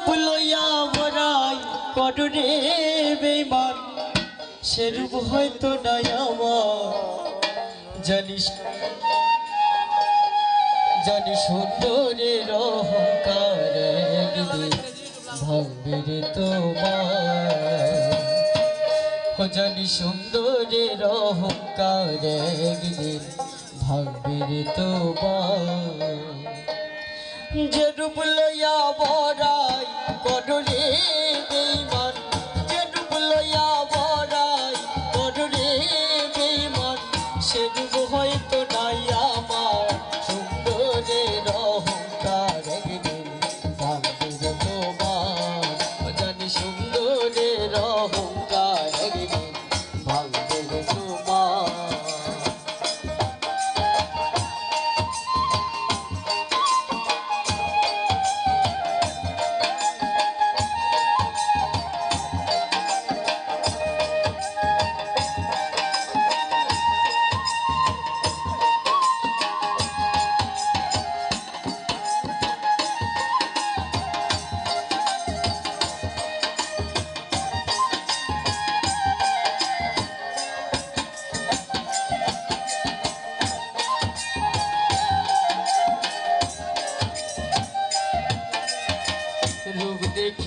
যেরূপ লইয়া মরাই কটরে বেমান সেরূপ হয়তো নাই আমার। জানিস জানি সুন্দরের অহংকার ভাঙবে রে তোমার। জানি সুন্দরের অহংকার একদিন ভাঙবে রে তোমার। যে রূপ লইয়া বড়াই কডরে বেইমান যে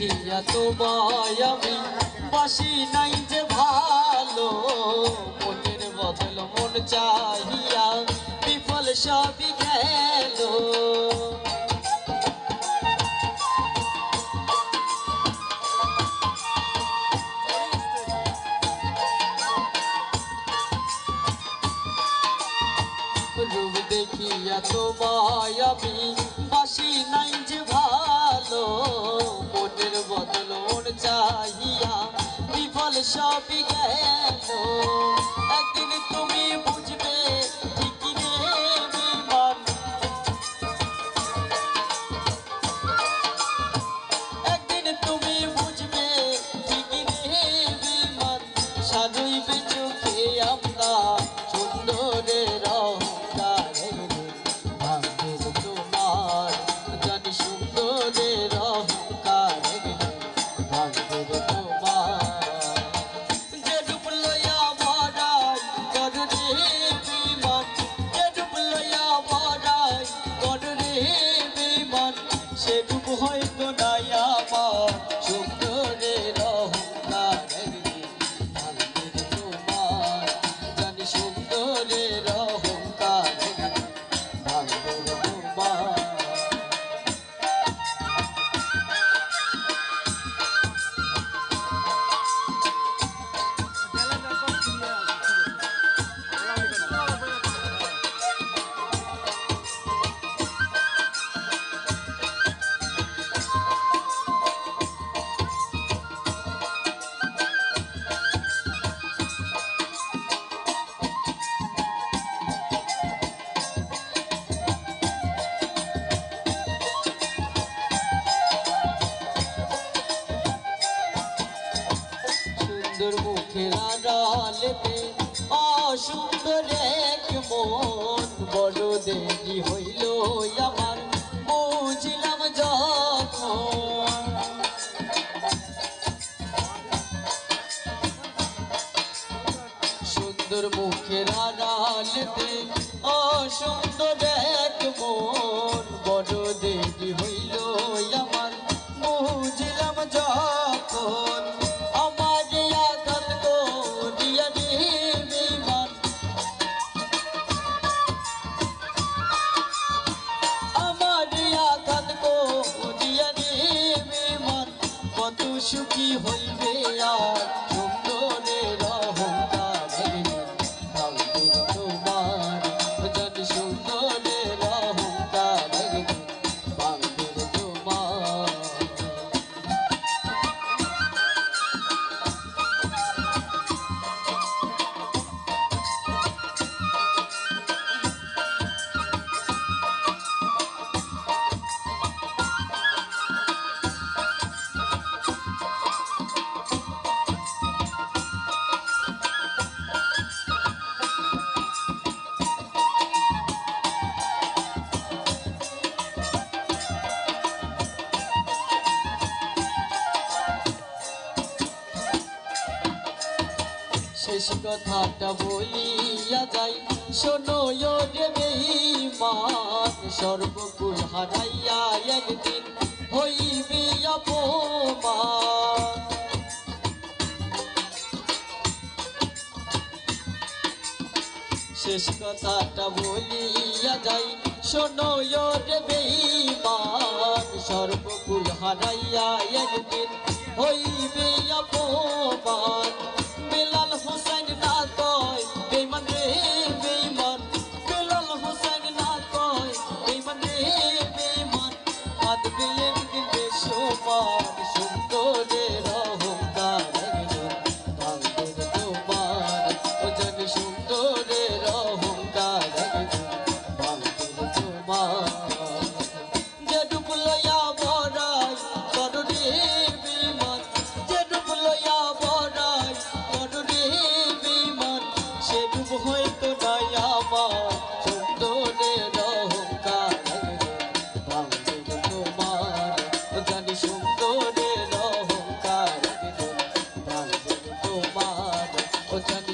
দেখিয়া তোমায় আমি বাসি নাই যে ভালো। মনের বদল মন চাহিয়া বিফল সবই গেল। চাহিয়া বিফল সবই গেল। একদিন তুমি অসুন্দর এক মন, বড় দেরি হইল আমার। বুঝলাম যখন সুন্দর মুখের আড়ালতে অসুন্দর এক মন। तू सुखी हो गया শেষ কথাটা বলিয়া যাই। শোনো বেঈমান, সর্বকুল হারাইয়া একদিন হইবে শেষ কথাটা বলিয়া যাই। শোনো বেঈমান, সর্বকুল হারাইয়া একদিন হইবে অপমান। los হয়তো নাই আমার সুন্দরের অহংকার তোমার জানি সুন্দরের অহংকার তোমার জানি